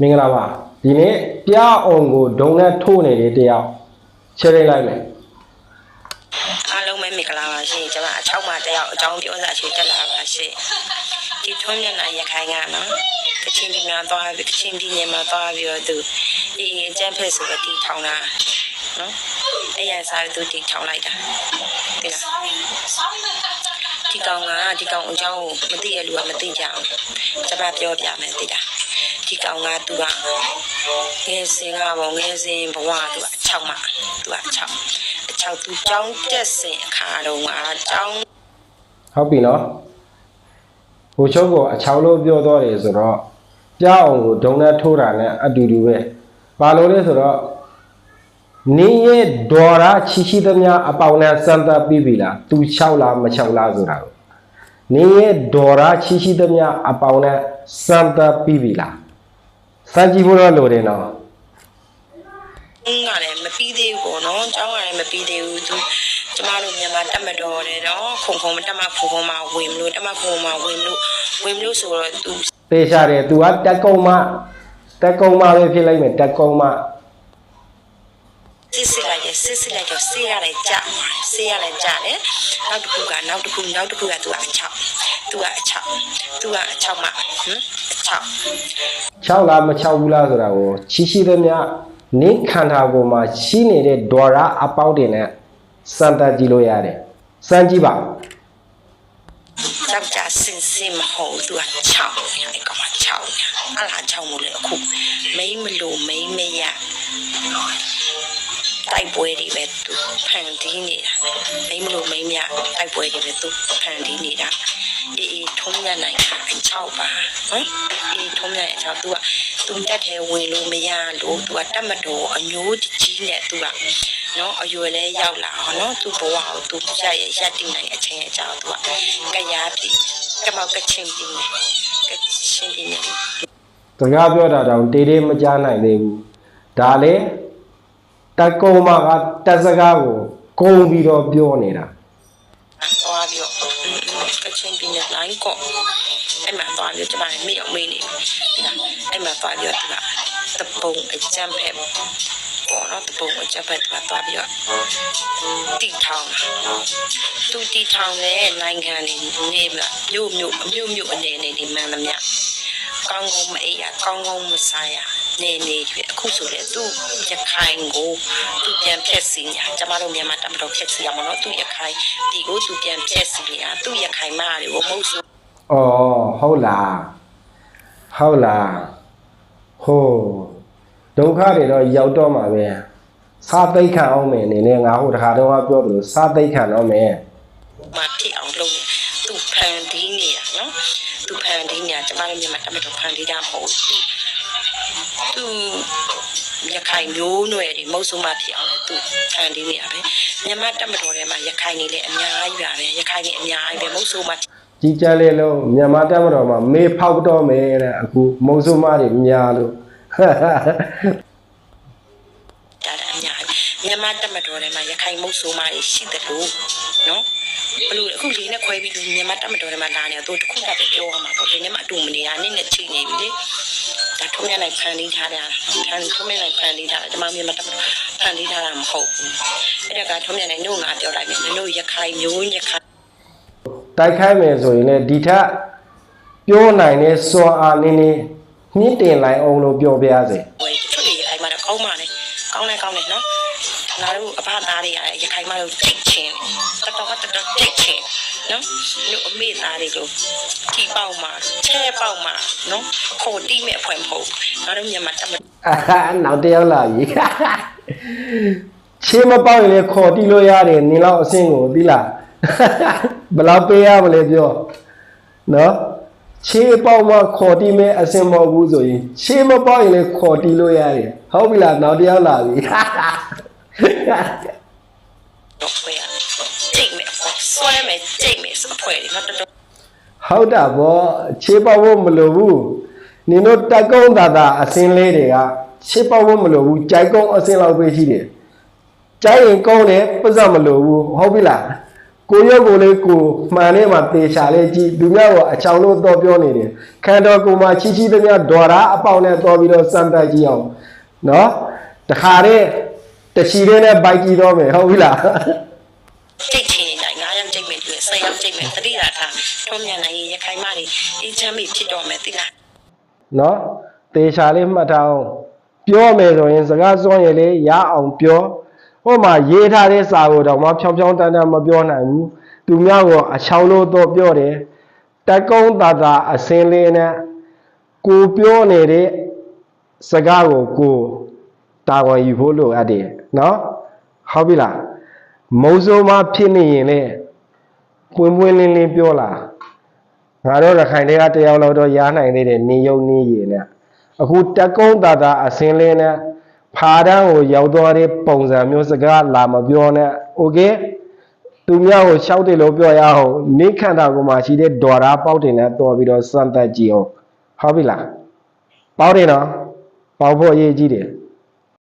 မင်္ဂလာပါဒီနေ့ပြအောင်ကိုဒုံနဲ့ထိုးနေတဲ့တယောက်ချဲရိတ်လိုက်မယ်အားလုံးပဲမင်္ဂလာပါရှင်ကျွန်မအချောက်မှတယောက်အကြောင်းပြောစားချင်တက်လာပါရှင်ဒီထွန်းမြတ်နိုင်ရခိုင်ကနော်ကချင်ပြည်နယ်သွားပြီးကချင်ပြည်နယ်မှာသွားပြီးတော့သူဒီအကျန်းဖက်ဆိုတော့တီထောင်တာနော်အဲ့ရစားသူတီထောင်လိုက်တာဒီလားဒီကောင်ကဒီကောင်အကြောင်းကိုမသိရလူကမသိကြအောင်ကျွန်မပြောပြမယ်သိလား ဒီကောင်ကသူကငယ်စင်ကပေါ့ငယ်စင်ဘဝသူကအချောက်မှသူကအချောက်အချောက်သူကြောင်းတက်စင်အခါတော့ကကြောင်းဟုတ်ပြီနော်ဟိုချုပ်ကိုအချောင်းလို့ပြောတော့တယ်ဆိုတော့ပြအောင်ကိုဒုံနဲ့ထိုးတာနဲ့အတူတူပဲဘာလို့လဲဆိုတော့နင်းရဲ့ဒေါ်ရာချီချီသမျှအပေါင်နဲ့စမ်းသပ်ပြီးပြီလားသူလျှောက်လားမလျှောက်လားဆိုတာကိုနင်းရဲ့ဒေါ်ရာချီချီသမျှအပေါင်နဲ့စမ်းသပ်ပြီးပြီလား စမ်းကြည့်ဖို့တော့လိုတယ်နော်အင်းကလည်းမပြီးသေးဘူးပေါ့နော်ကျောင်းကလည်းမပြီးသေးဘူးသူကျမတို့မြန်မာတက်မတော်တယ်တော့ခုံခုံမတက်မခုံခုံမှာဝင်မလို့တက်မခုံမှာဝင်မလို့ဝင်မလို့ဆိုတော့သူသေချာတယ် तू ကတက်ကုံမတက်ကုံမပဲဖြစ်လိုက်မယ်တက်ကုံမစစ်စစ်လိုက်တယ်စစ်စစ်လိုက်တော့ဆေးရတယ်ကြာဆေးရတယ်ကြာတယ်နောက်တစ်ခုကနောက်တစ်ခုနောက်တစ်ခုကသူကအချောက် သူကအချောက်သူကအချောက်မှဟမ်အချောက်6လားမ6ဘူးလားဆိုတာကိုချီရှိသမျှနင်းခန္ဓာကိုယ်မှာရှိနေတဲ့ဒေါ်ရာအပေါက်တွေနဲ့စမ်းသပ်ကြည့်လို့ရတယ်စမ်းကြည့်ပါယောက်ျားစင်စင်မဟုတ်သူက6နေအဲ့ကောင်က6နေအလား6မို့လေအခုမိန်းမလို့မိန်းမရတိုက်ပွဲတွေပဲသူဖန်တီးနေတာမိန်းမလို့မိန်းမရတိုက်ပွဲတွေပဲသူဖန်တီးနေတာ အေးအေးထုံးရနိုင်တာအ6ပါဟမ်အေးထုံးရနိုင်အ6သူကသူတက်တယ်ဝင်လို့မရလို့သူကတက်မတော်အညိုးကြီးနဲ့သူကနော်အရွယ်လဲရောက်လာဟောနော်သူ့ဘဝကိုသူရရရတည်နိုင်အချိန်အကြောင်းသူကကရားပြီကမောက်ကချင်းပြီကချင်းပြီနေစကားပြောတာတောင်တေးသေးမကြားနိုင်သေးဘူးဒါလေတက်ကုံမကတက်စကားကိုကုံပြီးတော့ပြောနေတာသွားပြီးတော့က ချင်းပြီနေလိုက်ကောအဲ့မှာသွားပြီးကျမမေ့အောင်မေ့နေပြီအဲ့မှာသွားပြီးတော့သူကတပုံအကြမ်းဖက်ပေါ်တော့တပုံအကြမ်းဖက်ကသွားပြီးတော့တီထောင်သူတီထောင်တဲ့နိုင်ငံတွေနေမှာမြို့မြို့အမြို့မြို့အနေနဲ့ဒီမှန်သမျှကောင်းကောင်းမအေးရကောင်းကောင်းမစားရနေနေပြီ အခုဆိုလေသူရခိုင်ကိုသူပြန်ဖြက်စီညာကျမတို့မြန်မာတမတော်ဖြက်စီရမလို့သူရခိုင်ဒီကိုသူပြန်ဖြက်စီရသူရခိုင်မတွေကိုမဟုတ်ဆိုဩဟုတ်လားဟုတ်လားဟိုဒုက္ခတွေတော့ရောက်တော့မှာပဲစားသိမ့်ခံအောင်မယ်အနေနဲ့ငါဟိုတခါတော့ကပြောသလိုစားသိမ့်ခံတော့မယ်မဖြစ်အောင်လုပ်နေသူဖန်တီးနေတာနော်သူဖန်တီးနေတာကျမတို့မြန်မာတမတော်ဖန်တီးတာမဟုတ်ဘူး သူရခိုင်မျိုးနွယ်တွေမဟုတ်ဆုံးမဖြစ်အောင်သူဖန်တီးနေတာပဲမြန်မာတမတော်ထဲမှာရခိုင်နေလေအများကြီးပါပဲရခိုင်နေအများကြီးပဲမဟုတ်ဆုံးမကြီးကြလေးလုံးမြန်မာတက်မတော်မှာမေဖောက်တော့မယ်တဲ့အခုမုံစုမတွေများလို့တာတဲ့အများကြီးမြန်မာတမတော်ထဲမှာရခိုင်မဟုတ်ဆုံးမတွေရှိတယ်လို့နော်ဘလို့အခုလေးနဲ့ခွဲပြီးလူမြန်မာတမတော်ထဲမှာလာနေတော့တခုတည်းပြောရမှာပေါ့ဒီနေ့မှအတူမနေတာနည်းနည်းချိန်နေပြီလေဒါ ထုံးရနိုင်ဖန်တီးထားတာဖန်ထုံးရနိုင်ဖန်တီးထားတာဒီမှာမြန်မာတက်ဖန်တီးထားတာမဟုတ်ဘူးအဲ့ဒါကထုံးရနိုင်တို့ငါပြောလိုက်မယ်တို့ရခိုင်မျိုးရခိုင်တိုက်ခိုက်မယ်ဆိုရင်လည်းဒီထက်ပြောနိုင်တဲ့စွမ်းအားနည်းနည်းမြင့်တင်လိုက်အောင်လို့ပြောပြရစေဝယ်တချို့ရခိုင်မှာတော့ကောင်းပါလေကောင်းလဲကောင်းတယ်နော်ငါတို့အဖသားတွေရတယ်ရခိုင်မှာတော့တိတ်ချင်းတော်တော်တော်တော်တိတ်ချင်း နော်တို့အမေသားတွေကိုထီပေါက်မှာချဲပေါက်မှာနော်ခေါ်တီးမဲ့အဖွဲမဟုတ်ငါတို့မြန်မာတက်မအာနောက်တစ်ယောက်လာပြီချေးမပေါက်ရင်လည်းခေါ်တီးလို့ရတယ်နင်လောက်အဆင့်ကိုသိလားဘယ်လောက်ပေးရမလဲပြောနော်ချေးပေါက်မှခေါ်တီးမဲ့အဆင့်မဟုတ်ဘူးဆိုရင်ချေးမပေါက်ရင်လည်းခေါ်တီးလို့ရတယ်ဟုတ်ပြီလားနောက်တစ်ယောက်လာပြီ တော့ခွဲရတိတ်မဲ့အဖွဲဆွဲမဲ့တိတ်မဲ့ဆိုအဖွဲတွေနော်တော်တော်ဟုတ်တာဗောချေးပေါက်ဖို့မလိုဘူးနင်တို့တက်ကုန်းသာသာအစင်းလေးတွေကချေးပေါက်ဖို့မလိုဘူးကြိုက်ကုန်းအစင်းလောက်ပဲရှိတယ်ကြိုက်ရင်ကုန်းတယ်ပတ်စံမလိုဘူးဟုတ်ပြီလားကိုရုပ်ကိုလေးကိုမှန်နေမှာတေချာလေးကြည့်သူများကအချောင်လို့တော့ပြောနေတယ်ခန္ဓာကိုယ်မှာချီချီသမျှဒေါ်ရာအပေါက်နဲ့တော်ပြီးတော့စမ်းတက်ကြည့်အောင်နော်တခါတည်းတချီလေးနဲ့ဘိုက်ကြည့်တော့မယ်ဟုတ်ပြီလား တိတ်ချင်နေကြ9ရောက်ကြိတ်မယ်တွေ့10ရောက်ကြိတ်မယ်တတိတာထားထုံးမြန်နိုင်ရင်ရခိုင်မတွေအေးချမ်းမိဖြစ်တော်မယ်သိလားနော်တေချာလေးမှတ်ထားအောင်ပြောမယ်ဆိုရင်စကားစွန့်ရည်လေးရအောင်ပြောဟိုမှာရေးထားတဲ့စာကိုတော့မဖြောင်းဖြောင်းတန်းတန်းမပြောနိုင်ဘူးသူများကအချောင်လို့တော့ပြောတယ်တက်ကုန်းတာတာအစင်းလေးနဲ့ကိုပြောနေတဲ့စကားကိုကိုတာဝန်ယူဖို့လိုအပ်တယ်နော်ဟုတ်ပြီလား မုံစိုးမဖြစ်နေရင်လေပွင့်ပွင့်လင်းလင်းပြောလာ ငါတို့ရခိုင်တွေကတယောက်လောက်တော့ရားနိုင်သေးတယ်နေယုံနေရည်နဲ့အခုတက်ကုန်းတာတာအစင်းလေးနဲ့ဖာတန်းကိုရောက်သွားတဲ့ပုံစံမျိုးစကားလာမပြောနဲ့โอเคသူများကိုရှောက်တယ်လို့ပြောရအောင်နေခန္ဓာကိုယ်မှာရှိတဲ့ဒေါ်ရာပေါက်တင်နဲ့တော်ပြီးတော့စမ်းသပ်ကြည့်အောင်ဟုတ်ပြီလားပေါက်တယ်နော်ပေါက်ဖို့အရေးကြီးတယ်